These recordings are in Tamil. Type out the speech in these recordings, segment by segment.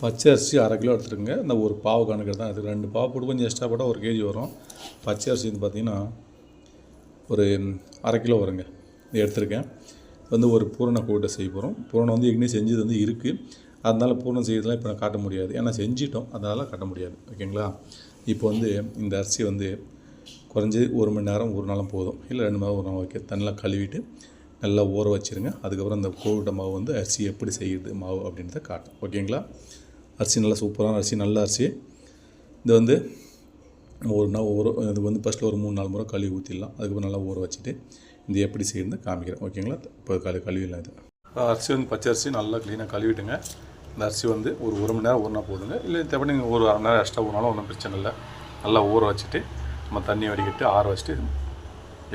பச்சை அரிசி அரை கிலோ எடுத்துருங்க. இந்த ஒரு பாவு கணக்கு தான் அதுக்கு ரெண்டு பாவு போட்டு கொஞ்சம் எக்ஸ்ட்ரா போட்டால் ஒரு கேஜி வரும். பச்சை அரிசி வந்து பார்த்திங்கன்னா ஒரு அரை கிலோ வருங்க. இது எடுத்திருக்கேன். வந்து ஒரு பூரண கூட்டை செய்ய போகிறோம் பூரணம் வந்து ஏற்கனவே செஞ்சது வந்து இருக்குது அதனால் பூரணம் செய்யறதுலாம் இப்போ நான் காட்ட முடியாது. ஏன்னா செஞ்சிட்டோம். அதனால் காட்ட முடியாது. ஓகேங்களா? இப்போ வந்து இந்த அரிசி வந்து குறைஞ்சி ஒரு மணி நேரம் ஒரு நாளும் போதும். இல்லை ரெண்டு மணி நேரம் ஒரு நாள். ஓகே. தண்ணியில் கழுவிட்டு நல்லா ஊற வச்சுருங்க. அதுக்கப்புறம் இந்த கோவிட்ட மாவு வந்து அரிசி எப்படி செய்யுது மாவு அப்படின்றத காட்டும். ஓகேங்களா? அரிசி நல்லா சூப்பரான அரிசி நல்ல அரிசி. இது வந்து ஒரு நாள் ஒரு இது வந்து ஃபஸ்ட்டில் ஒரு மூணு நாலு முறை கழுவி ஊற்றிடலாம் அதுக்கப்புறம் நல்லா ஊற வச்சுட்டு இது எப்படி செய்யணும்னு காமிக்கிறேன். ஓகேங்களா இப்போ கழு கழுவிடலாம் இது. அரிசி வந்து பச்சை அரிசி நல்லா க்ளீனாக கழுவிட்டுங்க இந்த அரிசி வந்து ஒரு ஒரு மணி நேரம் ஊறினா போதுங்க. இல்லை தேவை நீங்கள் ஒரு அரை நேரம் எக்ஸ்ட்ரா ஊறினாலும் ஒன்றும் பிரச்சனை இல்லை. நல்லா ஊற வச்சுட்டு நம்ம தண்ணி வடிகட்டி ஆற வச்சுட்டு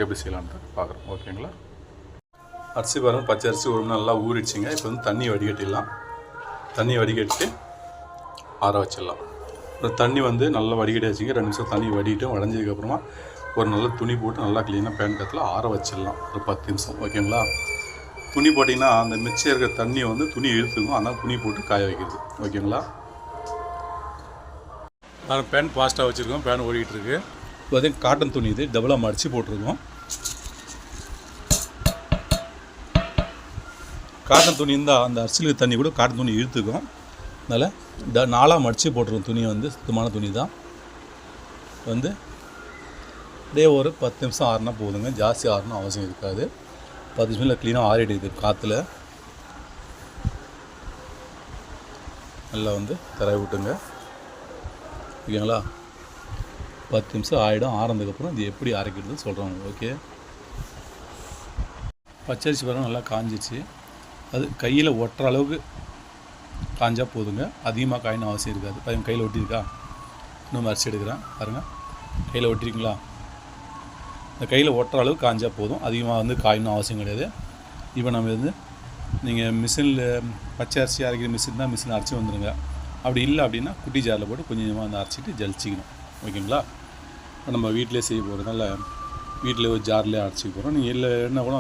எப்படி செய்யலான்ட்டு பார்க்குறோம். ஓகேங்களா அரிசி பாருங்கள் பச்சை அரிசி ஒரு மணி நேரம் நல்லா ஊறிடுச்சிங்க. இப்போ வந்து தண்ணி வடிகட்டிடலாம். தண்ணி வடிகட்டிட்டு ஆற வச்சிடலாம். தண்ணி வந்து நல்லா வடிகட்டி வச்சுங்க. ரெண்டு நிமிஷம் தண்ணி வடிகிட்டு வடைஞ்சதுக்கப்புறமா ஒரு நல்ல துணி போட்டு நல்லா க்ளீனாக பேன் கத்தில் ஆற வச்சிடலாம். ஒரு பத்து நிமிஷம் ஓகேங்களா? துணி போட்டிங்கன்னா அந்த மிச்சம் இருக்கிற தண்ணியை வந்து துணி இழுத்துக்கும். அதனால் துணி போட்டு காய வைக்கிறது. ஓகேங்களா? நான் பேன் ஃபாஸ்ட்டாக வச்சுருக்கோம். பேன் ஓடிக்கிட்டு இருக்கு இப்போ காட்டன் துணி இது. டபுளாக மடித்து போட்டிருக்கோம். காட்டன் துணி இருந்தால் அந்த அரிசிலுக்கு தண்ணி கூட காட்டன் துணி இழுத்துக்கும். அதனால் இந்த நாலாக மடித்து போட்டிருக்கும் துணி வந்து சுத்தமான துணி தான். வந்து அப்படியே ஒரு பத்து நிமிஷம் ஆறுனா போதுங்க. ஜாஸ்தி ஆறணும் அவசியம் இருக்காது. பத்து நிமிஷத்தில் க்ளீனாக ஆறிடுது காற்றுல நல்லா வந்து தரவி விட்டுங்க. ஓகேங்களா? பத்து நிமிஷம் ஆகிடும் ஆறதுக்கப்புறம் இது எப்படி அரைக்கிறது சொல்கிறாங்க ஓகே? பச்சரிசி பாருங்க நல்லா காஞ்சிச்சு அது கையில் ஒட்டுற அளவுக்கு காஞ்சால் போதுங்க. அதிகமாக காயின் அவசியம் இருக்காது. பையன் கையில் ஒட்டியிருக்கா? இன்னும் அரிசி எடுக்கிறேன். பாருங்கள் கையில் ஒட்டிருக்கீங்களா? இந்த கையில் ஒட்டுற அளவுக்கு காஞ்சால் போதும். அதிகமாக வந்து காயணும் அவசியம் கிடையாது. இப்போ நம்ம வந்து நீங்கள் மிஷினில் பச்சை அரிசி அரைக்கிற மிஷின் தான் மிஷின் அரைச்சி வந்துடுங்க அப்படி இல்லை அப்படின்னா குட்டி ஜாரில் போட்டு கொஞ்சம் கொஞ்சமாக வந்து அரைச்சிட்டு ஜலிச்சிக்கணும். ஓகேங்களா? நம்ம வீட்டிலே செய்ய போகிறதுனால வீட்டில் ஒரு ஜார்லேயே அரைச்சிக்க போகிறோம் நீங்கள் இல்லை என்ன கூட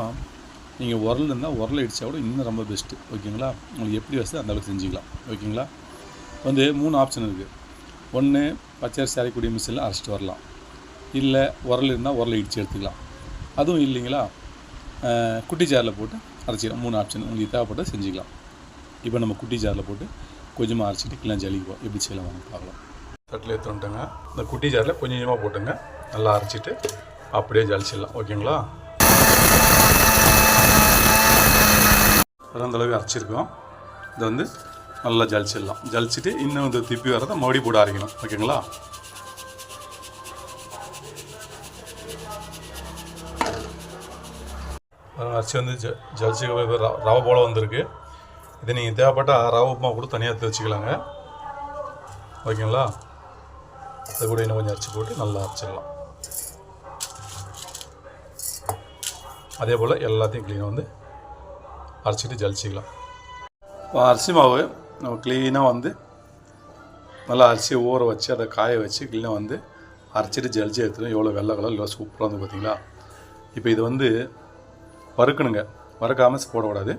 நீங்கள் உரல் இருந்தால் உரல் அடித்தா கூட இன்னும் ரொம்ப பெஸ்ட்டு ஓகேங்களா? உங்களுக்கு எப்படி வசதி அந்தளவுக்கு செஞ்சுக்கலாம். ஓகேங்களா? வந்து மூணு ஆப்ஷன் இருக்குது ஒன்று பச்சரிசி அரைக்கூடிய மிஷினில் அரைச்சிட்டு வரலாம். இல்லை உரல் இருந்தால் உரல் இடித்து எடுத்துக்கலாம். அதுவும் இல்லைங்களா? குட்டி ஜாரில் போட்டு அரைச்சிக்கலாம். மூணு ஆப்ஷன் உங்களுக்கு தேவைப்பட்ட செஞ்சுக்கலாம். இப்போ நம்ம குட்டி ஜாரில் போட்டு கொஞ்சமாக அரைச்சிட்டு கிளம் ஜலிக்குவோம் எப்படி செய்யலாம் வாங்க பார்க்கலாம். தட்டில் எடுத்துட்டோங்க இந்த குட்டி ஜாரில் கொஞ்சம் கொஞ்சமாக போட்டுங்க. நல்லா அரைச்சிட்டு அப்படியே ஜலிச்சிடலாம். ஓகேங்களா? அந்தளவுக்கு அரைச்சிருக்கோம். இதை வந்து நல்லா ஜலிச்சிடலாம். ஜலிச்சிட்டு இன்னும் இந்த திப்பி வரதை மறுபடியும் போட்டு அரைக்கணும் ஓகேங்களா? அரிசி வந்து ஜ ஜலிச்சு ர- ரவை போல் வந்திருக்கு. இது நீங்கள் தேவைப்பட்டால் ரவை உப்புமா கூட தனியாக எடுத்து வச்சுக்கலாங்க. ஓகேங்களா? அது கூட இன்னும் கொஞ்சம் அரைச்சி போட்டு நல்லா அரைச்சிடலாம். அதே போல் எல்லாத்தையும் க்ளீனாக வந்து அரைச்சிட்டு ஜலிச்சிக்கலாம். இப்போ அரிசி மாவு நம்ம க்ளீனாக வந்து நல்லா அரிசியை ஊற வச்சு அதை காய வச்சு க்ளீனாக வந்து அரைச்சிட்டு ஜலிச்சு எடுத்துடும் எவ்வளோ வெள்ளை கலர் இல்லை சூப்பராக வந்து பார்த்தீங்களா இப்போ இது வந்து வறுக்கணுங்க. வறுக்காமல் போடக்கூடாது.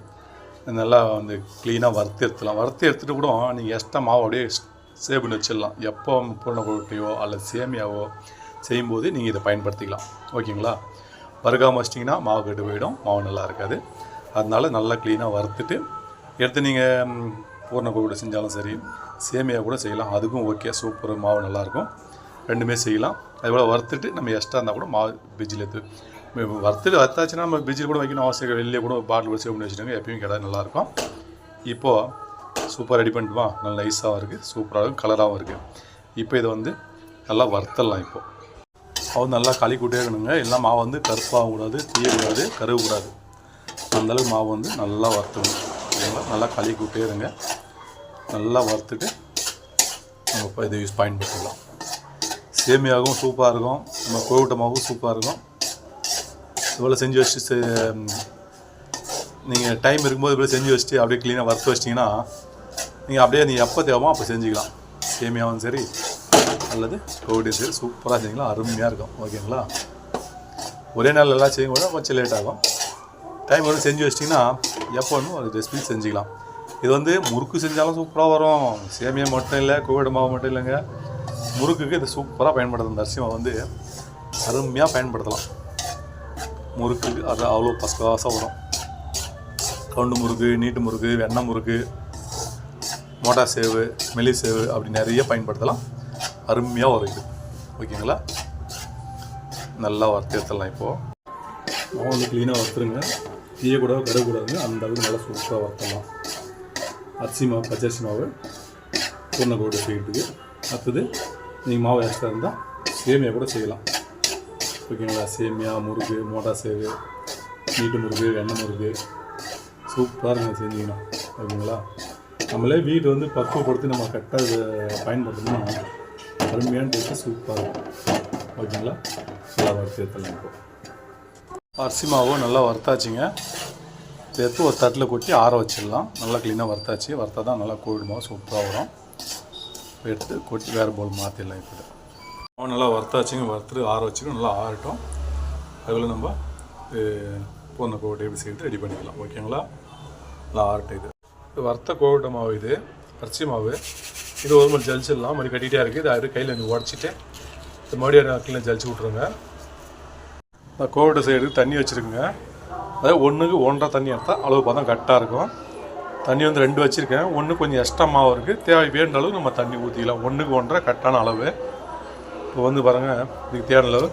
நல்லா வந்து க்ளீனாக வறுத்து எடுத்துடலாம். வறுத்து எடுத்துகிட்டு கூட நீங்கள் எக்ஸ்ட்ரா மாவு அப்படியே சேவ் பண்ணி வச்சிடலாம். எப்போ பூரண கொட்டையோ அல்லது சேமியாவோ செய்யும்போது நீங்கள் இதை பயன்படுத்திக்கலாம். ஓகேங்களா? வறுக்காமல் வச்சிட்டிங்கன்னா மாவு கெட்டு போயிடும். மாவு நல்லா இருக்காது. அதனால நல்லா க்ளீனாக வறுத்துட்டு எடுத்து நீங்கள் பூர்ண கூட செஞ்சாலும் சரி சேமியா கூட செய்யலாம். அதுக்கும் ஓகே சூப்பர் மாவு நல்லாயிருக்கும் ரெண்டுமே செய்யலாம். அதுபோல் வறுத்துட்டு நம்ம எக்ஸ்ட்ரா இருந்தால் கூட மாவு பிஜில் எடுத்து வறுத்துட்டு வறுத்தாச்சுன்னா நம்ம பிஜில் கூட வைக்கணும் அவசியம் இல்லை. வெளியே கூட பாட்டில் கூட சேவ் பண்ணி வச்சுட்டாங்க எப்பயும் கிடையாது நல்லாயிருக்கும் இப்போது சூப்பர் ரெடி பண்ணிட்டுமா நல்லா நைஸாகவும் இருக்குது சூப்பராகவும் கலராகவும் இருக்குது இப்போ இதை வந்து நல்லா வறுத்தரலாம் இப்போது அது நல்லா களி கூட்டே இருக்கணுங்க. எல்லாம் மாவு வந்து கருப்பாகவும் கூடாது தீயக்கூடாது கருவக்கூடாது அந்தளவுக்கு மாவு வந்து நல்லா வறுத்துக்கணும். ஓகேங்களா நல்லா களி கூட்டே இருங்க. நல்லா வறுத்துட்டு நம்ம இப்போ இதை யூஸ் பயன்படுத்திக்கலாம். சேமியாகவும் சூப்பராக இருக்கும். நம்ம கோவிட்ட மாவும் சூப்பராக இருக்கும். இவ்வளோ செஞ்சு வச்சுட்டு நீங்கள் டைம் இருக்கும்போது இப்படி செஞ்சு வச்சுட்டு அப்படியே க்ளீனாக வறுத்து வச்சிட்டிங்கன்னா நீங்கள் அப்படியே நீங்கள் எப்போ தேவைமோ அப்போ செஞ்சுக்கலாம். சேமியாவும் சரி அல்லது கோவிட்டையும் சரி சூப்பராக செஞ்சுக்கலாம். அருமையாக இருக்கும். ஓகேங்களா ஒரே நாள் எல்லாம் செய்யும் கூட கொஞ்சம் லேட் ஆகும். டைம் வந்து செஞ்சு வச்சிட்டிங்கன்னா எப்போ வேணுமோ அது ரெசிபி செஞ்சுக்கலாம். இது வந்து முறுக்கு செஞ்சாலும் சூப்பராக வரும். சேமியா மட்டும் இல்லை கோவிட மாவு மட்டும் இல்லைங்க. முறுக்குக்கு இது சூப்பராக பயன்படுத்தும் இந்த வந்து அருமையாக பயன்படுத்தலாம். முறுக்குக்கு அது அவ்வளோ ஃபஸ்ட் வரும். கவுண்டு முறுக்கு நீட்டு முறுக்கு வெண்ணெய் முறுக்கு மோட்டா சேவு மெலி சேவு அப்படி நிறைய பயன்படுத்தலாம். அருமையாக வரும் இது. ஓகேங்களா? நல்லா வறுத்து எடுத்துடலாம் இப்போது அவன் வந்து க்ளீனாக வறுத்துருங்க. தீயக்கூடாது கருவக்கூடாதுங்க அந்த அளவுக்கு நல்லா சூப்பராக வறுத்தலாம் அரிசி மாவு பச்சரிசி மாவு பூர்ணக்கோடு செய்யறதுக்கு. அடுத்தது நீங்கள் மாவு எக்ஸ்ட்ரா இருந்தால் சேமியா கூட செய்யலாம். ஓகேங்களா? சேமியா முறுக்கு மோட்டா சேவு நீட்டு முறுக்கு வெண்ணெய் முறுக்கு. சூப்பராக நீங்கள் செஞ்சிங்கன்னா. ஓகேங்களா? நம்மளே வீடு வந்து பக்குவப்படுத்தி நம்ம கரெக்டாக இதை பயன்படுத்தணும்னா அருமையான டேஸ்ட்டு சூப்பராக இருக்கும். ஓகேங்களா? நல்லா வறுத்து எடுத்துடலாம் இப்போ. அரிசி மாவு நல்லா வறுத்தாச்சுங்க. சேர்த்து ஒரு தட்டில் கொட்டி ஆற வச்சிடலாம். நல்லா க்ளீனாக வறுத்தாச்சு. வறுத்தா தான் நல்லா கோவிட் மாவு சூப்பராக வரும். எடுத்து கொட்டி வேறு போல் மாற்றிடலாம் இப்போ மாவு நல்லா வறுத்தாச்சுங்க. வறுத்துட்டு ஆற வச்சுட்டு நல்லா ஆறட்டும். அதில் நம்ம பூர்ண கோவிட்டை எப்படி செய்து ரெடி பண்ணிக்கலாம். ஓகேங்களா நல்லா ஆறட்டும் இது. இது வறுத்த கோவிட்ட மாவு இது. அரிசி மாவு. இது ஒரு மாதிரி ஜலிச்சிடலாம். மறுபடி கட்டிகிட்டே இருக்குது அது கையில் கையில் உடச்சிட்டு மறுபடியும் கீழே ஜலிச்சு விட்ருங்க நான் கோவிட் சைடுக்கு தண்ணி வச்சுருக்குங்க. அதாவது ஒன்றுக்கு ஒன்றரை தண்ணி எடுத்தால் அளவு பார்த்தா கரெக்டாக இருக்கும். தண்ணி வந்து ரெண்டு வச்சுருக்கேன். ஒன்று கொஞ்சம் எக்ஸ்ட்ரா இருக்குது தேவை வேண்ட அளவு நம்ம தண்ணி ஊற்றிக்கலாம் ஒன்றுக்கு ஒன்றரை கரெக்டான அளவு. இப்போ வந்து பாருங்கள் இதுக்கு தேவையான அளவு.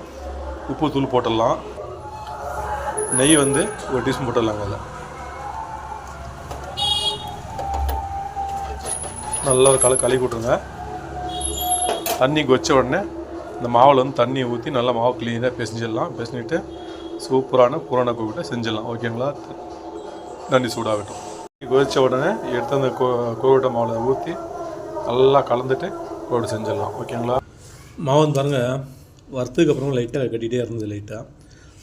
உப்பு தூள் போட்டுடலாம். நெய் வந்து ஒரு டீஸ்பூன் போட்டுடலாங்க அதில். நல்லா கல கழுவி விட்ருங்க தண்ணி கொச்ச உடனே இந்த மாவில் வந்து தண்ணி ஊற்றி நல்லா மாவு க்ளீனாக பிசைஞ்சிடலாம். பிசைஞ்சிட்டு சூப்பரான புராண கோவிட்டை செஞ்சிடலாம். ஓகேங்களா? தண்ணி சூடாகட்டும். கொதிச்ச உடனே எடுத்து அந்த கோ கோவிட்டை மாவில் ஊற்றி நல்லா கலந்துட்டு கோவிட்டு செஞ்சிடலாம். ஓகேங்களா? மாவு வந்து பாருங்கள் வறுத்ததுக்கு அப்புறம் லைட்டாக கட்டிகிட்டே இருந்தது லைட்டாக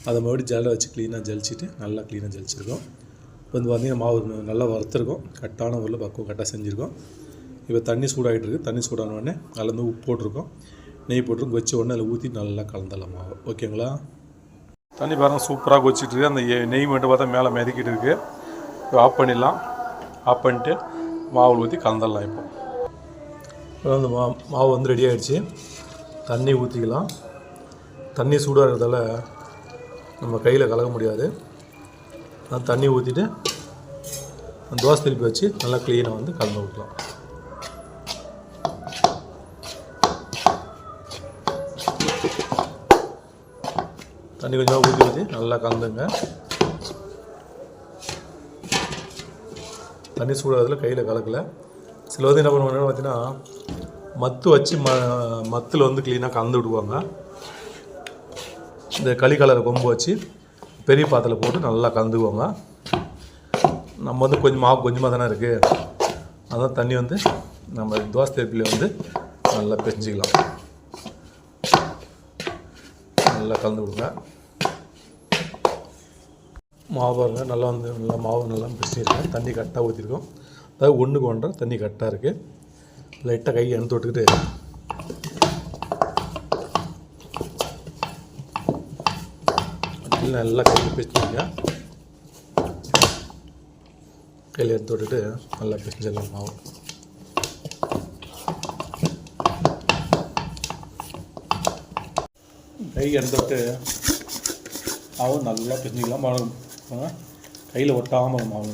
அதை மறுபடியும் ஜல்லை வச்சு க்ளீனாக ஜலிச்சிட்டு நல்லா க்ளீனாக ஜலிச்சிருக்கோம். இப்போ வந்து பார்த்திங்கன்னா மாவு நல்லா வறுத்துருக்கோம். கரெக்டான ஊரில் பக்குவம் கரெக்டாக செஞ்சுருக்கோம். இப்போ தண்ணி சூடாகிட்டு இருக்குது தண்ணி சூடான உடனே அதில் வந்து உப்பு போட்டிருக்கோம். நெய் போட்டு வச்ச உடனே அதில் ஊற்றி நல்லா கலந்துடலாம்? மாவு ஓகேங்களா? தண்ணி பாருங்கள் சூப்பராக கொச்சிட்டு இருக்கு. அந்த நெய் மட்டும் பார்த்தா மேலே மிதக்கிட்டு இருக்கு. இப்போ ஆஃப் பண்ணிடலாம். ஆஃப் பண்ணிட்டு மாவு ஊற்றி கலந்துடலாம் இப்போ. இப்போ வந்து மா மாவு வந்து ரெடி ஆகிடுச்சு தண்ணி ஊற்றிக்கலாம் தண்ணி சூடாக இருக்கிறதால நம்ம கையில் கலக்க முடியாது. தண்ணி ஊற்றிட்டு தோசை திருப்பி வச்சு நல்லா க்ளீனாக வந்து கலந்து விட்லாம் தண்ணி கொஞ்சமாக ஊற்றி ஊற்றி நல்லா கலந்துங்க. தண்ணி சூடாகிறதுல கையில் கலக்கல. சில வந்து என்ன பண்ணுவாங்க பார்த்தீங்கன்னா மத்து வச்சு ம மத்தில் வந்து க்ளீனாக கலந்து விடுவாங்க. இந்த களி கலர் கொம்பு வச்சு பெரிய பாத்திரத்தில் போட்டு நல்லா கலந்துக்குவாங்க. நம்ம வந்து கொஞ்சம் மாவு கொஞ்சமாக தானே இருக்குது அதான் தண்ணி வந்து நம்ம தோசை தேப்பில் வந்து நல்லா பெஞ்சிக்கலாம் நல்லா கலந்து விடுங்க. மாவு பாருங்க நல்லா வந்து நல்லா மாவு நல்லா பிசிருக்கேன் தண்ணி கரெக்டாக ஊற்றிருக்கோம் அதாவது ஒன்றுக்கு ஒன்றரை தண்ணி கரெக்டாக இருக்குது லைட்டாக கை எண்ணெய் தொட்டுக்கிட்டு நல்லா கையில் பிடிச்சிருங்க கையில் எடுத்து விட்டுட்டு நல்லா பிசிஞ்சிடலாம் மாவு. கை எடுத்து விட்டு மாவு நல்லா பிசிஞ்சிக்கலாம். மாவு கையில் ஒட்டாமல் மாவு.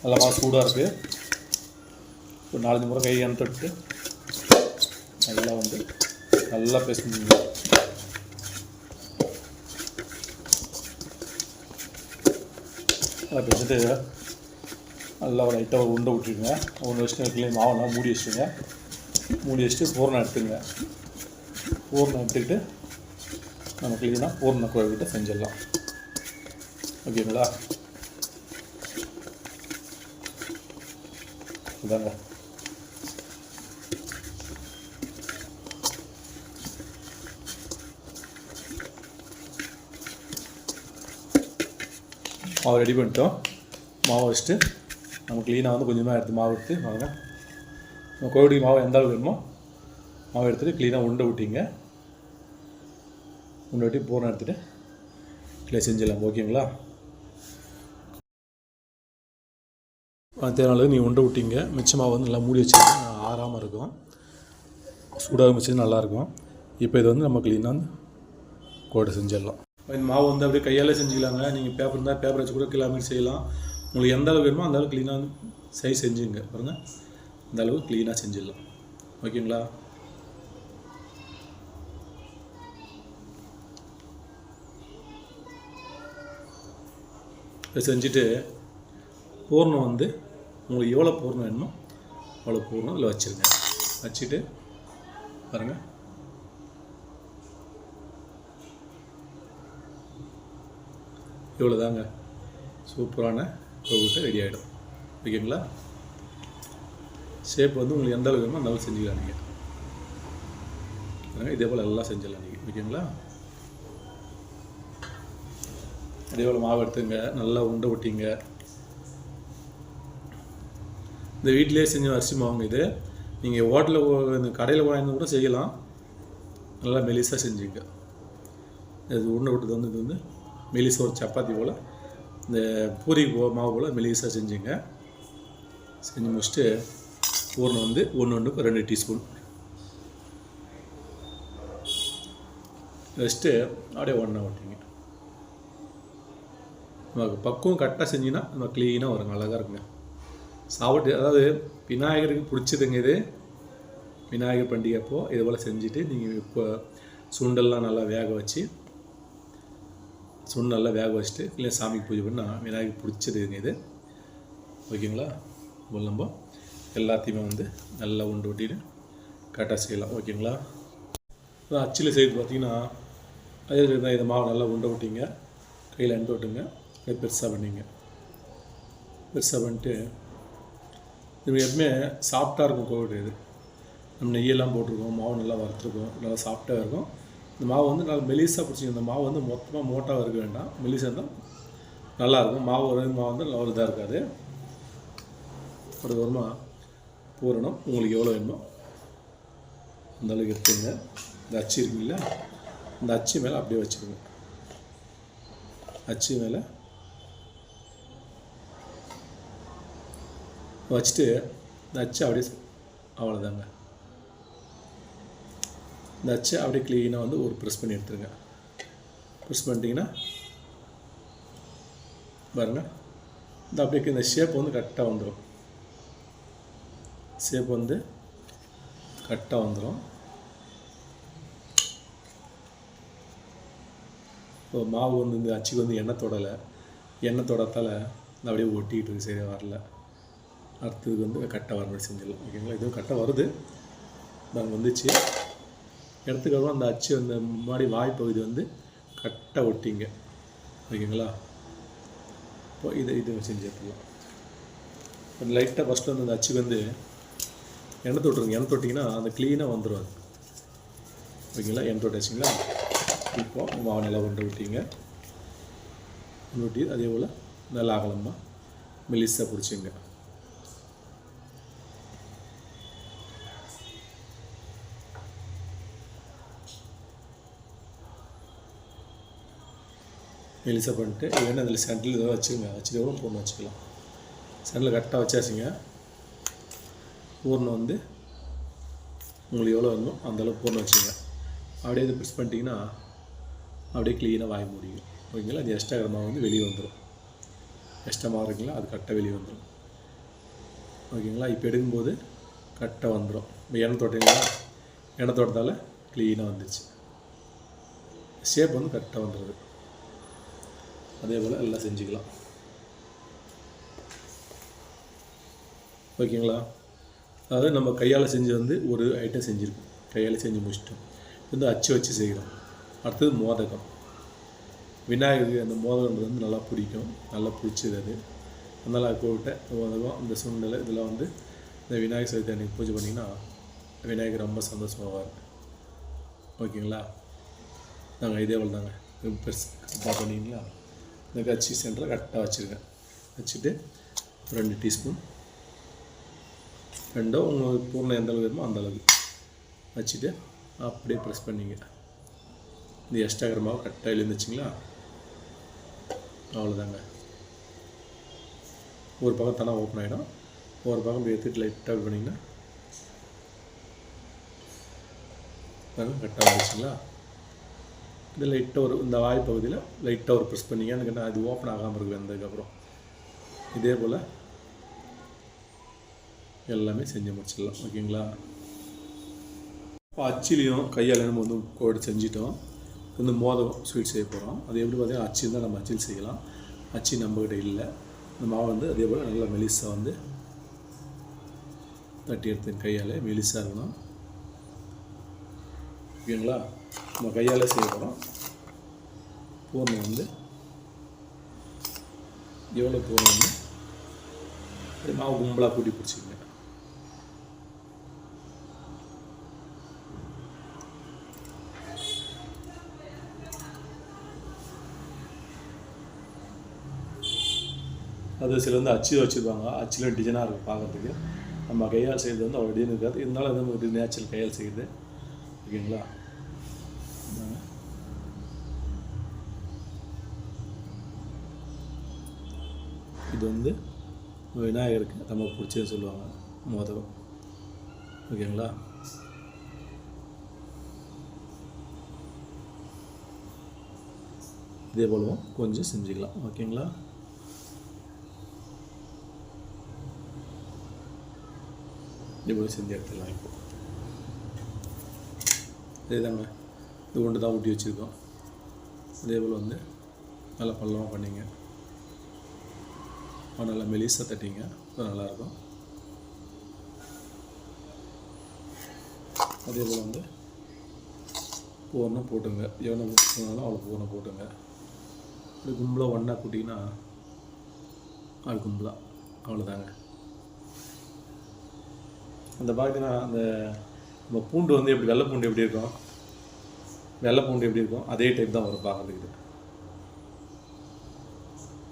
நல்லா மாவு சூடாக இருக்குது ஒரு நாலஞ்சு முறை கை அனுப்பிட்டு நல்லா வந்து நல்லா பேசணும். நல்லா பேசிட்டு நல்லா ஒரு லைட்டாக ஒரு உண்டை விட்டுருங்க. ஒன்று வச்சுட்டு கிளீன் மாவெல்லாம் மூடி வச்சுருங்க. மூடி வச்சுட்டு பூர்ணம் எடுத்துங்க பூர்ணம் எடுத்துக்கிட்டு நம்ம க்ளீனாக பூர்ண கோழிக்கிட்ட செஞ்சிடலாம். ஓகேங்களா? இதாங்க. மாவு ரெடி பண்ணிட்டோம். மாவு வச்சுட்டு நம்ம க்ளீனாக வந்து கொஞ்சமாக எடுத்து மாவு எடுத்து வாங்க நம்ம கோவிடுக்கு மாவு எந்த அளவுக்கு வேணுமோ மாவு எடுத்துகிட்டு க்ளீனாக உண்டை விட்டிங்க முன்னாடி போன எடுத்துகிட்டு க்ளீன் செஞ்சிடலாம். ஓகேங்களா? தேவையான நீ நீங்கள் உண்டை விட்டிங்க. மிச்சமாக வந்து நல்லா மூடி வச்சுருங்க ஆறாமல் இருக்கும். சூடாக மிச்சது நல்லாயிருக்கும் இப்போ இது வந்து நம்ம க்ளீனாக வந்து கோட்டை செஞ்சிடலாம். இந்த மாவு வந்து அப்படியே கையால் செஞ்சுக்கலாங்க. நீங்கள் பேப்பர் இருந்தால் பேப்பர் வச்சு கூட கிலோ செய்யலாம். உங்களுக்கு எந்த அளவுக்கு வேணுமோ அந்த அளவுக்கு க்ளீனாக வந்து சைஸ் செஞ்சுங்க பாருங்கள் இந்த அளவுக்கு க்ளீனாக செஞ்சிடலாம். ஓகேங்களா? இதை செஞ்சுட்டு பூர்ணம் வந்து உங்களுக்கு எவ்வளோ பூர்ணம் வேணுமோ அவ்வளோ பூர்ணம் இதில் வச்சுருங்க. வச்சுட்டு பாருங்கள் இவ்வளோ தாங்க சூப்பரான கோவிட்டு ரெடி ஆகிடும். ஓகேங்களா? ஷேப் வந்து உங்களுக்கு எந்த அளவுக்கு வேணுமோ அந்த அளவுக்கு செஞ்சுக்கலாம் நீங்கள் இதே போல் எல்லாம் செஞ்சிடலாம் நீங்கள் ஓகேங்களா? அதே போல் மாவு எடுத்துங்க. நல்லா உண்டை ஒட்டிங்க. இந்த வீட்டிலேயே செஞ்ச அரிசி மாவுங்க இது. நீங்கள் ஹோட்டலில் இந்த கடையில் வாங்கி கூட செய்யலாம். நல்லா மெலிசாக செஞ்சுங்க. இது உருண்டை விட்டது வந்து இது வந்து மெலிசா ஒரு சப்பாத்தி போல். இந்த பூரி போ- மாவு போல் மெலிசாக செஞ்சுங்க. செஞ்சு முடிச்சுட்டு பூர்ணம் வந்து ஒன்று ஒன்றுக்கு ரெண்டு டீஸ்பூன். வச்சுட்டு அப்படியே ஒன்றா ஓட்டிங்க நமக்கு பக்குவம் கரெக்டாக செஞ்சிங்கன்னா நம்ம க்ளீனாக வருங்க அழகாக இருக்குங்க. சாப்பிட்டு அதாவது விநாயகருக்கு பிடிச்சதுங்க இது. விநாயகர் பண்டிகை அப்போ இது போல் செஞ்சுட்டு நீங்கள் இப்போ சுண்டெல்லாம் நல்லா வேக வச்சு சுண்டு நல்லா வேக வச்சுட்டு இல்லை சாமிக்கு பூஜை பண்ணால் விநாயகர் பிடிச்சதுங்க இது. ஓகேங்களா? இப்போ நம்ம எல்லாத்தையுமே வந்து நல்லா உண்டு ஒட்டிட்டு கரெக்டாக செய்யலாம். ஓகேங்களா? அச்சில் செய்து பார்த்தீங்கன்னா அதே தான் இதை மாவு நல்லா உண்டை விட்டிங்க. கையில் அனுப்பி விட்டுங்க. பெருசாக பண்ணிங்க. பெருசாக பண்ணிட்டு இது எப்பவுமே சாஃப்டாக இருக்கும் கோவிட் இது. நம்ம நெய்யெல்லாம் போட்டிருக்கோம் மாவு நல்லா வறுத்துருக்கோம் நல்லா சாஃப்டாக இருக்கும். இந்த மாவு வந்து நல்லா மெலிசாக பிடிச்சிங்க இந்த மாவு வந்து மொத்தமாக மோட்டாக இருக்க வேண்டாம். மெலிசாக இருந்தால் நல்லாயிருக்கும் மாவு ஒரு மாவு வந்து நல்லா இதாக இருக்காது. ஒரு ஓரமாக பூரணம். உங்களுக்கு எவ்வளோ வேணுமோ அந்த அளவுக்கு எடுத்துங்க இந்த அச்சு இருக்குங்களா இந்த அச்சு மேலே அப்படியே வச்சுருங்க அச்சு மேலே வச்சுட்டு இந்த அச்சு அப்படியே அவ்வளோதாங்க இந்த அச்சு அப்படியே க்ளீனாக வந்து ஒரு ப்ரெஸ் பண்ணி எடுத்துருங்க. ப்ரெஸ் பண்ணிட்டீங்கன்னா பாருங்க. இந்த அப்படியே இந்த ஷேப் வந்து கரெக்டாக வந்துடும் ஷேப் வந்து கரெக்டாக வந்துடும் இப்போ மாவு வந்து இந்த அச்சுக்கு வந்து எண்ணெய் தொடலை. எண்ணெய் தொடத்தால் இந்த அப்படியே ஒட்டிக்கிட்டு இருக்கு சரியாக வரல. அடுத்ததுக்கு வந்து கட்டை வர மாதிரி செஞ்சிடலாம். ஓகேங்களா? இதுவும் கட்டை வருது. நாங்கள் வந்துச்சு. இடத்துக்கப்புறம் அந்த அச்சு அந்த முன்னாடி வாய்ப்பகுதி வந்து கட்டை ஒட்டிங்க. ஓகேங்களா? இப்போ இதை இது செஞ்சு எடுத்துடலாம். லைட்டாக ஃபஸ்ட்டு வந்து அந்த அச்சுக்கு வந்து எண்ணெய் தொட்டுருங்க. எண்ணெய் தொட்டிங்கன்னா அந்த க்ளீனாக வந்துடும் அது. ஓகேங்களா? எண்ணெய் தொட்டாச்சுங்களா இப்போ மாவு நல்லா உருண்டை விட்டீங்க ஊட்டி அதே போல் நல்லா அகலமாக மெலிசாக பிடிச்சிங்க. மெலிசாக பண்ணிட்டு வேணும் அதில் சென்டரில் ஏதோ வச்சுக்கோங்க வச்சுட்டு கூட பூர்ணம் வச்சுக்கலாம். சென்டரில் கரெக்டாக வச்சாச்சுங்க. பூர்ணம் வந்து உங்களுக்கு எவ்வளோ வேணுமோ அந்தளவுக்கு பூர்ணம் வச்சுங்க. அப்படியே இது ப்ரெஸ் பண்ணிட்டீங்கன்னா அப்படியே க்ளீனாக வாய முடியும் ஓகேங்களா? அது எக்ஸ்ட்ரா மாவு வந்து வெளியே வந்துடும் எக்ஸ்ட்ரா மாவு இருக்குங்களா? அது கரெக்டாக வெளியே வந்துடும் ஓகேங்களா? இப்போ எடுக்கும்போது கரெக்டாக வந்துடும் இப்போ எண்ணெய் தொட்டிங்களா? எண்ணெய் தொட்டதால் க்ளீனாக வந்துச்சு ஷேப் வந்து கரெக்டாக வந்துடுது அதே போல் எல்லாம் செஞ்சுக்கலாம். ஓகேங்களா? அதாவது நம்ம கையால் செஞ்சு வந்து ஒரு ஐட்டம் செஞ்சுருக்கோம். கையால் செஞ்சு முடிச்சிட்டோம். வந்து அச்சு வச்சு செய்கிறோம் அடுத்தது மோதகம். விநாயகருக்கு அந்த மோதகன்றது வந்து நல்லா பிடிக்கும். நல்லா பிடிச்சது அது. அதனால் அது மோதகம் இந்த சுண்டல் இதெல்லாம் வந்து இந்த விநாயகர் சதுர்த்தி அன்றைக்கி பூஜை பண்ணிங்கன்னா விநாயகர் ரொம்ப சந்தோஷமாவார் ஓகேங்களா? நாங்கள் இதே போல் தாங்க. பெருசு பண்ணிங்களா இந்த கட்சி சென்டரில் கரெக்டாக வச்சுருக்கேன். வச்சுட்டு ரெண்டு டீஸ்பூன். ரெண்டோ உங்களுக்கு பூர்ணம் எந்த அளவு வேணுமோ அந்த அளவுக்கு வச்சுட்டு அப்படியே ப்ரெஸ் பண்ணிங்க. இந்த எக்ஸ்ட்ரா மாவு கரெக்டாக எழுந்துச்சிங்களா? அவ்வளோதாங்க. ஒரு பக்கம் தானே ஓப்பன் ஆகிடும் ஒரு பக்கம் எடுத்துட்டு லைட்டாக பண்ணிங்கன்னா கரெக்டாக வந்துச்சுங்களா? இது லைட்டாக ஒரு இந்த வாய் பகுதியில் லைட்டாக ஒரு ப்ரெஸ் பண்ணிங்க. எனக்கு என்ன அது ஓப்பன் ஆகாமல் இருக்கு வந்ததுக்கப்புறம். இதே போல் எல்லாமே செஞ்சு முடிச்சிடலாம். ஓகேங்களா? இப்போ அச்சிலையும் கையால் நம்ம வந்து கோடு செஞ்சிட்டோம். வந்து மோதகம் ஸ்வீட் செய்ய போகிறோம் அது எப்படி பார்த்தீங்கன்னா அச்சு இருந்தால் நம்ம அச்சில் செய்யலாம். அச்சு நம்மக்கிட்ட இல்லை. இந்த மாவு வந்து அதே போல் நல்லா மெலிசாக வந்து தட்டி எடுத்து கையால் மெலிசாக இருக்கணும். ஓகேங்களா? நம்ம கையால் செய்ய போகிறோம் பூர்ணம் வந்து எவ்வளோ பூர்ணம்னு அது மாவு கும்பலாக கூட்டி பிடிச்சிக்கங்க. அது சில வந்து அச்சு வச்சுருப்பாங்க. அச்சுலாம் டிசைனாக இருக்கும் பார்க்குறதுக்கு நம்ம கையால் செய்கிறது வந்து அவ்வளோ டிசைன் இருக்காது. இருந்தாலும் அது நமக்கு நேச்சுரல் கையால் செய்யுது. ஓகேங்களா? இது வந்து விநாயகருக்கு நம்ம பிடிச்சதுன்னு சொல்லுவாங்க மோதகம். ஓகேங்களா? இதே போலவும் கொஞ்சம் செஞ்சுக்கலாம் ஓகேங்களா? இப்படி செஞ்சு எடுத்துடலாம் இதே தாங்க இது ஒன்று தான் ஊட்டி வச்சுருக்கோம். அதே போல் வந்து நல்லா பள்ளமாக பண்ணிங்க. நல்லா மெலிசாக தட்டிங்க. அது நல்லாயிருக்கும் அதே போல் வந்து பூர்ணம் போட்டுங்க. எவ்வளோ போனாலும் அவ்வளோ பூர்ணம் போட்டுங்க. இப்படி கும்பலாக ஒன்றா கூட்டிங்கன்னா அது கும்பலாக அவ்வளோதாங்க அந்த பார்த்தீங்கன்னா அந்த நம்ம பூண்டு வந்து எப்படி வெள்ளை பூண்டு எப்படி இருக்கும்? வெள்ளை பூண்டு எப்படி இருக்கும்? அதே டைப் தான் வரும் பார்க்குறதுக்கு.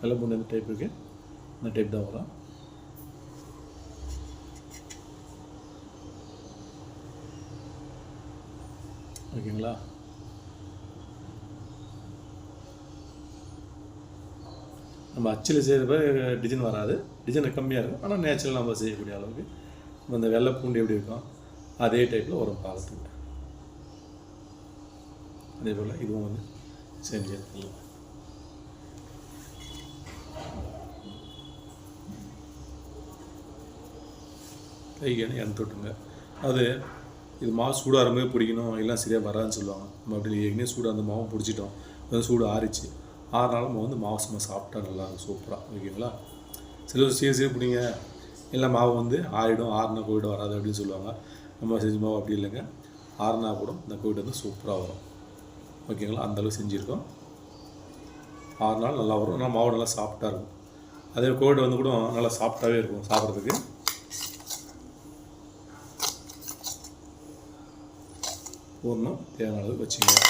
வெள்ளை பூண்டு எந்த டைப் இருக்கு? அந்த டைப் தான் வரும். ஓகேங்களா? நம்ம அச்சில் செய்கிறப்ப டிசைன் வராது. டிசைன் கம்மியாக இருக்கும். ஆனால் நேச்சுரல் நம்ம செய்யக்கூடிய அளவுக்கு. நம்ம அந்த வெள்ளை பூண்டு எப்படி இருக்கும்? அதே டைப்பில் வரும் பார்க்கறதுக்கு அதே போல் இதுவும் வந்து செஞ்சு எடுத்துக்கலாம் கைக்கு எண்ணெய் தொட்டுங்க. அது இது மாவு சூடாக இருக்கும்போது பிடிக்கணும் எல்லாம் சரியாக வராதுன்னு சொல்லுவாங்க. நம்ம அப்படி ஏற்கனவே சூடாக அந்த மாவும் பிடிச்சிட்டோம். அது சூடு ஆறிச்சு. ஆறுனாலும் நம்ம வந்து மாவு சும்மா சாப்பிட்டா நல்லா சூப்பராக ஓகேங்களா? சில சீர் சீர் பிடிங்க. இல்லை மாவு வந்து ஆறிடும் ஆறுனா போயிடும் வராது அப்படின்னு சொல்லுவாங்க. நம்ம செஞ்ச அப்படி இல்லைங்க. ஆறுனா கூட இந்த கோவிட் வந்து சூப்பராக வரும். ஓகேங்களா? அந்த செஞ்சுருக்கோம். ஆறு நாள் நல்லா வரும். ஆனால் மாவு நல்லா சாஃப்டாக இருக்கும். அதே கோவிட் வந்து கூட நல்லா சாஃப்டாகவே இருக்கும் சாப்பிட்றதுக்கு. பூர்ணம் தேவையான அளவுக்கு வச்சுக்கலாம்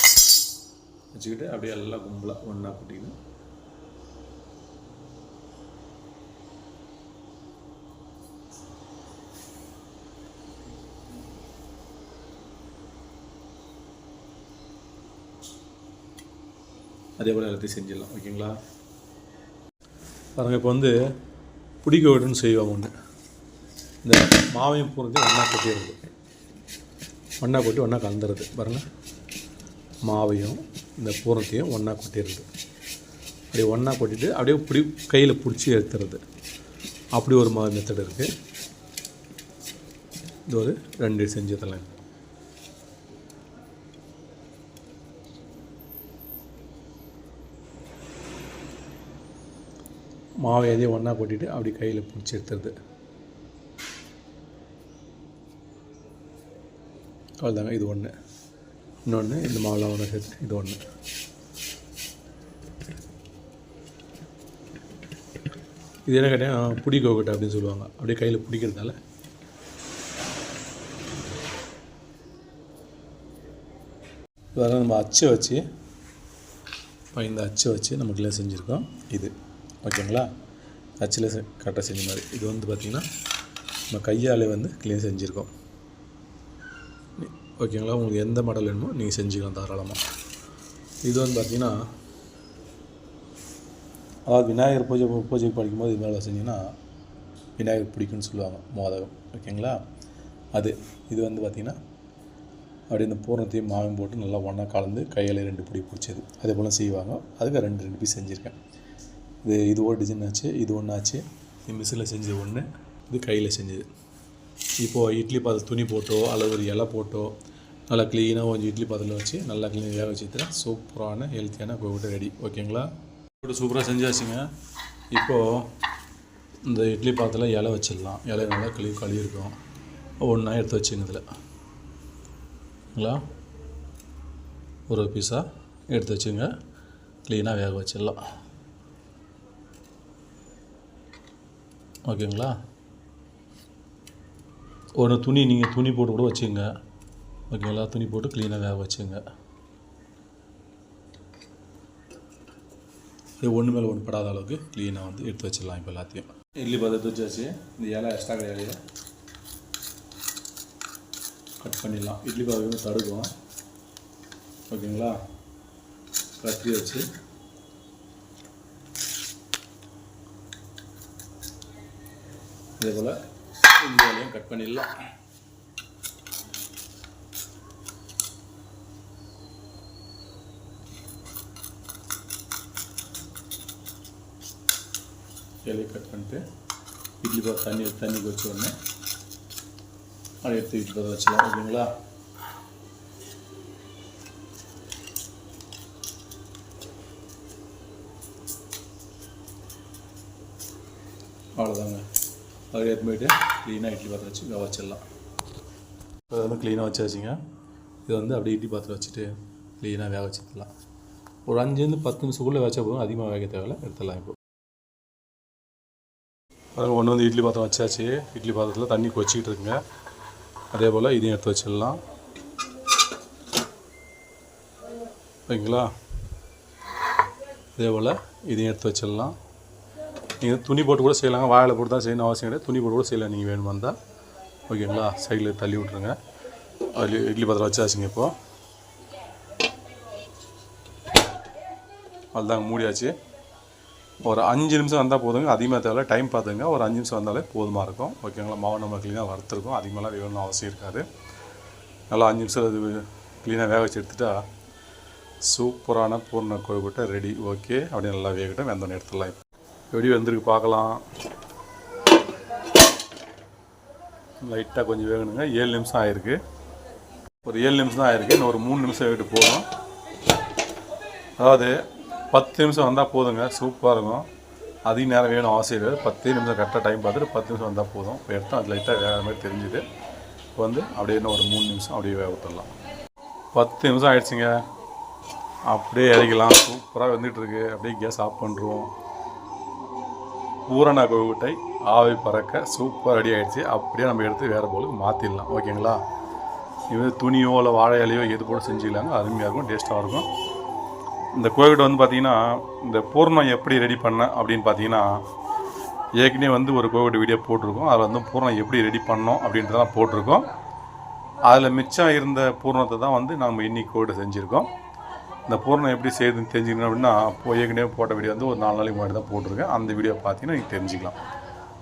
வச்சுக்கிட்டு அப்படியே எல்லாம் கும்பலாக ஒன்றா கூட்டிங்கன்னா அதே போல் எல்லாத்தையும் செஞ்சிடலாம். ஓகேங்களா? பாருங்கள் இப்போ வந்து பிடிக்க விடுன்னு செய்வாங்க ஒன்று இந்த மாவையும் பூரத்தையும் ஒன்றா கொட்டிடுறது. ஒன்றா கொட்டி ஒன்றா கலந்துறது பாருங்கள் மாவையும் இந்த பூரத்தையும் ஒன்றா கொட்டிடுறது. அப்படியே ஒன்றா கொட்டிட்டு அப்படியே பிடி கையில் பிடிச்சி எடுத்துறது அப்படி ஒரு மாதிரி மெத்தட் இருக்குது இது ஒரு ரெண்டு செஞ்சு தரலாம் மாவை எதையும் ஒன்றா கொட்டிட்டு அப்படி கையில் பிடிச்சி எடுத்துறது. அவ்வளோதாங்க இது ஒன்று இன்னொன்று இந்த மாவில் ஒன்று சேர்த்து இது ஒன்று இது என்ன கேட்டேன் பிடி கோகட்டை அப்படின்னு சொல்லுவாங்க. அப்படியே கையில் பிடிக்கிறதால. இதெல்லாம் நம்ம அச்சை வச்சு இப்போ இந்த அச்சை வச்சு நம்ம கிளாஸ் செஞ்சுருக்கோம். இது. ஓகேங்களா? அச்சில் கரெக்டாக செஞ்ச மாதிரி. இது வந்து பார்த்திங்கன்னா நம்ம கையாலே வந்து க்ளீன் செஞ்சுருக்கோம். ஓகேங்களா? உங்களுக்கு எந்த மாடல் வேணுமோ நீங்கள் செஞ்சுக்கலாம் தாராளமாக இது வந்து பார்த்திங்கன்னா அதாவது விநாயகர் பூஜை பூஜைக்கு படிக்கும்போது இது மேலே செஞ்சிங்கன்னா விநாயகர் பிடிக்கும்னு சொல்லுவாங்க மோதகம். ஓகேங்களா? அது இது வந்து பார்த்திங்கன்னா அப்படியே இந்த பூரணத்தையும் மாவும் போட்டு நல்லா ஒன்றா கலந்து கையில் ரெண்டு பிடி பிடிச்சது. அதே போல் செய்வாங்க. அதுக்கு ரெண்டு ரெண்டு பீஸ் செஞ்சுருக்கேன். இது இது ஒரு டிசைன் ஆச்சு இது ஒன்று ஆச்சு. இது மிஷினில் செஞ்சது ஒன்று இது கையில் செஞ்சது. இப்போது இட்லி பாத்திரம் துணி போட்டோ அல்லது ஒரு இலை போட்டோ நல்லா க்ளீனாக கொஞ்சம் இட்லி பாத்திரத்தில் வச்சு நல்லா க்ளீனாக வேக வச்சுட்டு சூப்பரான ஹெல்த்தியான கோவிட் ரெடி ஓகேங்களா கோவிட்டு சூப்பராக செஞ்சாச்சுங்க. இப்போது இந்த இட்லி பாத்திரத்தில் இலை வச்சிடலாம். இலை நல்லா கழுவி கழுவி இருக்கும் ஒன்றா எடுத்து வச்சுங்க இதில். ஒரு பீஸாக எடுத்து வச்சுங்க. க்ளீனாக வேக வச்சிடலாம். ஓகேங்களா? ஒரு துணி நீங்கள் துணி போட்டு கூட வச்சுங்க. ஓகேங்களா? துணி போட்டு க்ளீனாக வேக வச்சுங்க. இது ஒன்று மேலே ஒன்று படாத அளவுக்கு க்ளீனாக வந்து எடுத்து வச்சிடலாம் இப்போ எல்லாத்தையும். இட்லி பாத்திரத்தை வச்சாச்சு இந்த இலை எக்ஸ்ட்ரா இலையை கட் பண்ணிடலாம். இட்லி வந்து தடுக்கும் ஓகேங்களா? கத்தி வச்சு. இதே போல் இந்த இலையும் கட் பண்ணிடலாம். இலையை கட் பண்ணிட்டு இட்லி பாத்திரம் தண்ணி தண்ணி வச்ச உடனே அதை எடுத்து இட்லி பாத்திரம் வச்சிடலாம். ஓகேங்களா? அதை எடுத்து போயிட்டு க்ளீனாக இட்லி பாத்திரம் வச்சு வேக வச்சிடலாம். அதை வந்து க்ளீனாக வச்சாச்சுங்க. இது வந்து அப்படியே இட்லி பாத்திரம் வச்சுட்டு க்ளீனாக வேக வச்சுக்கலாம் ஒரு அஞ்சுலேருந்து பத்து நிமிஷத்துக்குள்ளே வச்சா போதும். அதிகமாக வேக தேவையில்ல. எடுத்துடலாம் இப்போ. ஒன்று வந்து இட்லி பாத்திரம் வச்சாச்சு. இட்லி பாத்திரத்தில் தண்ணி கொச்சிக்கிட்டு இருக்குங்க. அதே போல் இதையும் எடுத்து வச்சிடலாம். ஓகேங்களா? அதே போல் இதையும் எடுத்து வச்சிடலாம். நீங்கள் துணி போட்டு கூட செய்யலாங்க. வாயில் போட்டு தான் செய்யணும் அவசியம் கிடையாது. துணி போட்டு கூட செய்யலாம். நீங்கள் வேணுமா இருந்தால் ஓகேங்களா? சைடில் தள்ளி விட்ருங்க அதில் இட்லி பாத்திரம் வச்சாச்சுங்க இப்போது அதுதாங்க மூடியாச்சு. ஒரு அஞ்சு நிமிஷம் வந்தால் போதுங்க. அதிகமாக தேவையில்ல. டைம் பார்த்துங்க. ஒரு அஞ்சு நிமிஷம் வந்தாலே போதுமாக இருக்கும். ஓகேங்களா? மாவு நம்ம க்ளீனாக வறுத்துருக்கோம். அதிகமாகலாம் வேணும்னு அவசியம் இருக்காது. நல்லா அஞ்சு நிமிஷம் அது க்ளீனாக வேக வச்சு எடுத்துட்டா சூப்பரான பூர்ண கொழுக்கட்டை ரெடி ஓகே. அப்படியே நல்லா வேகட்டும். வெந்தோன்னு எடுத்துடலாம் இப்போ. எப்படி வெந்திருக்கு பார்க்கலாம். லைட்டாக கொஞ்சம் வேகணுங்க. ஏழு நிமிஷம் ஆயிருக்கு. ஒரு ஏழு நிமிஷம் தான் ஆயிருக்கு. இன்னும் ஒரு மூணு நிமிஷம் வேகிட்டு போதும். அதாவது பத்து நிமிஷம் வந்தால் போதுங்க. சூப்பராக இருக்கும். அதிக நேரம் வேணும் அவசியம் இல்லை. பத்து நிமிஷம் கரெக்டாக டைம் பார்த்துட்டு பத்து நிமிஷம் வந்தால் போதும். இப்போ எடுத்தோம் அது லைட்டாக வேறு மாதிரி தெரிஞ்சுது. இப்போ வந்து அப்படியே இன்னும் ஒரு மூணு நிமிஷம் அப்படியே வேக விட்டுடலாம் பத்து நிமிஷம் ஆயிடுச்சுங்க. அப்படியே இறக்கலாம் சூப்பராக வந்துட்டுருக்கு அப்படியே கேஸ் ஆஃப் பண்ணுறோம் பூரண கொழுக்கட்டை ஆவி பறக்க சூப்பர் ரெடி ஆகிடுச்சு அப்படியே நம்ம எடுத்து வேறு போலுக்கு மாற்றிடலாம் ஓகேங்களா இது துணியோ இல்லை வாழை இலையோ எது போல செஞ்சுக்கலாங்க அருமையாக இருக்கும் டேஸ்ட்டாக இருக்கும். இந்த கோவிட் வந்து பார்த்திங்கன்னா இந்த பூர்ணம் எப்படி ரெடி பண்ண அப்படின்னு பார்த்தீங்கன்னா ஏற்கனவே வந்து ஒரு கோவிட் வீடியோ போட்டிருக்கோம். அதில் வந்து பூர்ணம் எப்படி ரெடி பண்ணோம் அப்படின்றதெல்லாம் போட்டிருக்கோம். அதில் மிச்சம் இருந்த பூர்ணத்தை தான் வந்து நம்ம இன்னைக்கு கோவிட் செஞ்சுருக்கோம். இந்த பூரணம் எப்படி செய்யுதுன்னு தெரிஞ்சுக்கணும் அப்படின்னா இப்போ ஏற்கனவே போட்ட வீடியோ வந்து ஒரு நாலு நாளைக்கு முன்னாடி தான் போட்டிருக்கேன். அந்த வீடியோ பார்த்தீங்கன்னா நீங்கள் தெரிஞ்சுக்கலாம்.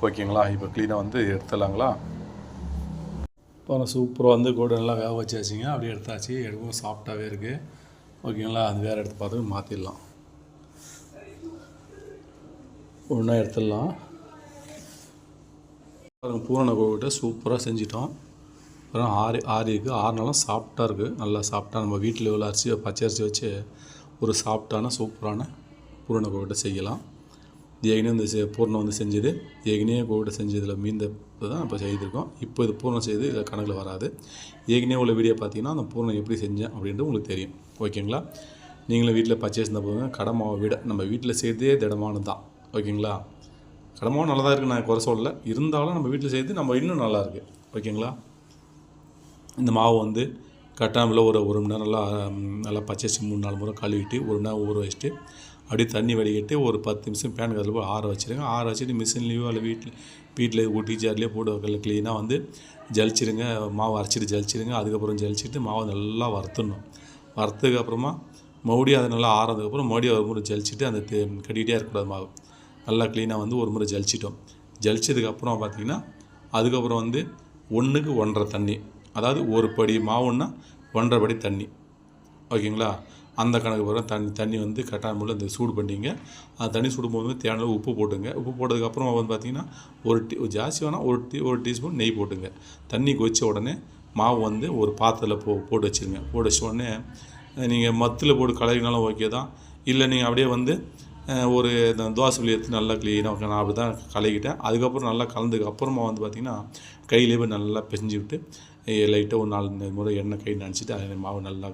ஓகேங்களா? இப்போ க்ளீனாக வந்து எடுத்துடலாங்களா? இப்போ சூப்பராக வந்து கூட நல்லா வேக வச்சாச்சுங்க. அப்படியே எடுத்தாச்சு. எடுக்கும் சாஃப்டாகவே இருக்குது ஓகேங்களா? அது வேறு எடுத்து பார்த்து மாற்றிடலாம் ஒன்றா எடுத்துடலாம். பாருங்க பூரண கோவிட்டை சூப்பராக செஞ்சிட்டோம். அப்புறம் ஆறு ஆறு இருக்குது ஆறு நாளும் சாஃப்டாக இருக்குது நல்லா சாஃப்டாக நம்ம வீட்டில் உள்ள அரிசி பச்சை அரிசி வச்சு ஒரு சாஃப்டான சூப்பரான பூரண கோவிட்டை செய்யலாம். ஏகனே வந்து செ- பூர்ணம் வந்து செஞ்சது. ஏகனே கோவிட்டை செஞ்சதில் மீந்த தான் இப்போ செய்திருக்கோம். இப்போ இது பூர்ணம் செய்து இதில் கணக்கில் வராது. ஏற்கனவே உள்ள வீடியோ பார்த்தீங்கன்னா அந்த பூர்ணம் எப்படி செஞ்சேன் அப்படின்ட்டு உங்களுக்கு தெரியும். ஓகேங்களா? நீங்களும் வீட்டில் பச்சை இருந்தால் போதுங்க. கடை மாவை விட நம்ம வீட்டில் செய்தே திடமானது தான். ஓகேங்களா? கடமாவும் நல்லா தான் இருக்குது நான் குறை சொல்லலை. இருந்தாலும் நம்ம வீட்டில் செய்து நம்ம இன்னும் நல்லா இருக்குது ஓகேங்களா? இந்த மாவு வந்து கட்டாமல் ஒரு ஒரு மணி நேரம் நல்லா நல்லா பச்சரிசி மூணு நாலு முறை கழுவிட்டு ஒரு மணி நேரம் ஊற வச்சுட்டு அப்படியே தண்ணி வடிகட்டி ஒரு பத்து நிமிஷம் பேன் கதில் போய் ஆற வச்சிருங்க. ஆற வச்சுட்டு மிஷின்லேயோ இல்லை வீட்டில் வீட்டில் ஊட்டி ஜார்லேயோ போட்டு வைக்கல க்ளீனாக வந்து ஜலிச்சிருங்க. மாவு அரைச்சிட்டு ஜலிச்சிருங்க. அதுக்கப்புறம் ஜலிச்சிட்டு மாவை நல்லா வறுத்துடணும். வறுத்ததுக்கு அப்புறமா மறுபடியும் அதை நல்லா ஆறதுக்கப்புறம் மறுபடியும் ஒரு முறை ஜலிச்சிட்டு அந்த தே- கட்டிக்கிட்டே இருக்கக்கூடாது மாவு. நல்லா க்ளீனாக வந்து ஒரு முறை ஜலிச்சிட்டோம். ஜலிச்சதுக்கப்புறம் பார்த்தீங்கன்னா அதுக்கப்புறம் வந்து ஒன்றுக்கு ஒன்றரை தண்ணி. அதாவது ஒரு படி மாவுன்னா ஒன்றரை படி தண்ணி. ஓகேங்களா? அந்த கணக்கு பிறகு தண்ணி தண்ணி வந்து கட்டாயம் முறையில் இந்த சூடு பண்ணிங்க. அந்த தண்ணி சுடும்போது தேவையான உப்பு போட்டுங்க. உப்பு போட்டதுக்கப்புறம் வந்து பார்த்திங்கன்னா ஒரு டீ ஜாஸ்தி வேணால் ஒரு டீ ஒரு டீஸ்பூன் நெய் போட்டுங்க. தண்ணி கொச்ச உடனே மாவு வந்து ஒரு பாத்திரத்தில் போ போட்டு வச்சுருங்க. போட்டு வச்ச உடனே நீங்கள் மத்தில் போட்டு கலரினாலும் ஓகே தான். இல்லை நீங்கள் அப்படியே வந்து ஒரு இந்த தோசை புளி எடுத்து நல்லா க்ளீனாக நான் அப்படி தான் கலக்கிட்டேன். அதுக்கப்புறம் நல்லா கலந்ததுக்கு அப்புறமா வந்து பார்த்திங்கன்னா கையிலே போய் நல்லா பிசைஞ்சு விட்டு லைட்டாக ஒரு நாலு முறை எண்ணெய் கை நினச்சிட்டு அதில் மாவு நல்லா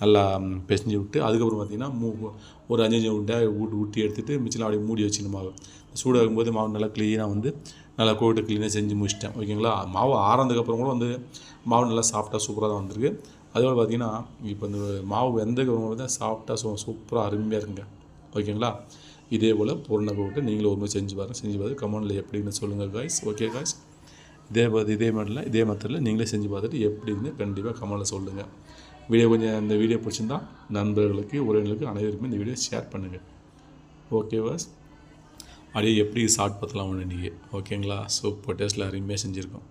நல்லா பிசைஞ்சு விட்டு அதுக்கப்புறம் பார்த்திங்கன்னா மூ ஒரு அஞ்சு அஞ்சு உண்டை ஊட்டி ஊட்டி எடுத்துகிட்டு மிச்சம் அப்படியே மூடி வச்சுக்கணும் மாவு. சூடாகும் போது மாவு நல்லா க்ளீனாக வந்து நல்லா கோவிட்டு க்ளீனாக செஞ்சு முடிச்சிட்டேன். ஓகேங்களா? மாவு ஆறதுக்கப்புறம் கூட வந்து மாவு நல்லா சாஃப்டாக சூப்பராக தான் வந்திருக்கு. அதோடு பார்த்தீங்கன்னா இப்போ இந்த மாவு வெந்ததுக்கப்புறம் தான் சாஃப்டாக சூ சூப்பராக அருமையாக இருக்குங்க. ஓகேங்களா? இதே போல் பொருளை போட்டு நீங்களும் ஒரு செஞ்சு பாருங்கள் செஞ்சு பார்த்து கமெண்டில் எப்படின்னு சொல்லுங்கள் காய்ஸ் ஓகே காய்ஸ் இதே இதே மாதிரில இதே மெத்தடில் நீங்களே செஞ்சு பார்த்துட்டு எப்படின்னு கண்டிப்பாக கமலில் சொல்லுங்கள் வீடியோ கொஞ்சம் இந்த வீடியோ பிடிச்சிருந்தா நண்பர்களுக்கு உறவினர்களுக்கு அனைவருக்குமே இந்த வீடியோ ஷேர் பண்ணுங்கள் ஓகே வாஸ் அப்படியே எப்படி சாப்பிட்டு பார்த்தலாம் ஒன்று நீங்கள் ஓகேங்களா சூப்பர் டேஸ்ட்டில் அருமையாக செஞ்சுருக்கோம்.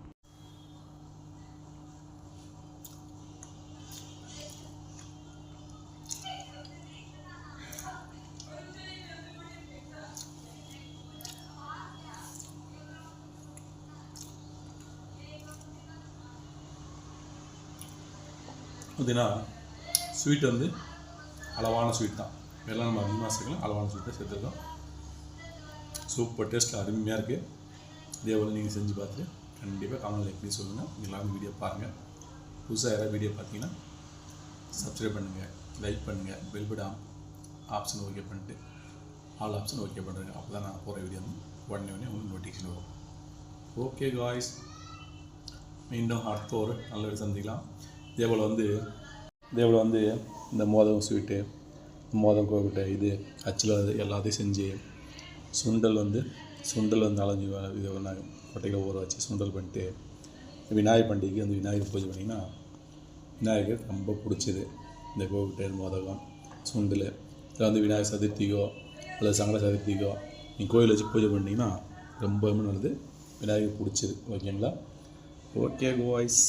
பார்த்தீங்கன்னா ஸ்வீட் வந்து அளவான ஸ்வீட் தான். எல்லாம் நம்ம அதிகமாக சேர்க்கலாம். அளவான ஸ்வீட் தான் சேர்த்துருக்கோம். சூப்பர் டேஸ்ட்டில் அருமையாக இருக்குது இதே போல் நீங்கள் செஞ்சு பார்த்துட்டு கண்டிப்பாக கமெண்ட் லைக் பண்ணி சொல்லுங்கள் எல்லாரும் வீடியோ பாருங்கள் புதுசாக யாராவது வீடியோ பார்த்தீங்கன்னா சப்ஸ்கிரைப் பண்ணுங்கள் லைக் பண்ணுங்கள் பெல் பட்டன் ஆப்ஷன் ஓகே பண்ணிட்டு ஆல் ஆப்ஷன் ஓகே பண்ணுறேங்க அப்போ தான் நான் போகிற வீடியோ வந்து உடனே உடனே உங்களுக்கு நோட்டிஃபிகேஷன் வரும். ஓகே காய்ஸ் மீண்டும் அடுத்த ஒரு நல்ல வீடியோ சந்திக்கலாம். இதே வந்து இதே வந்து இந்த மோதகம் ஸ்வீட்டு மோதம் கோவிட்ட இது அச்சில் எல்லாத்தையும் செஞ்சு சுண்டல் வந்து சுண்டல் வந்து நாலஞ்சு வ- இது நாங்கள் கொட்டையில் ஊற வச்சு சுண்டல் பண்ணிட்டு விநாயகர் பண்டிகைக்கு வந்து விநாயகர் பூஜை பண்ணிங்கன்னா விநாயகர் ரொம்ப பிடிச்சது. இந்த கோவிட்ட மோதகம் சுண்டல் இதில் வந்து விநாயகர் சதுர்த்திக்கோ அல்லது சங்கட சதுர்த்திக்கோ நீங்கள் கோயில் வச்சு பூஜை பண்ணிங்கன்னா ரொம்பவுமே நல்லது. விநாயகர் பிடிச்சது. ஓகேங்களா? Okay voice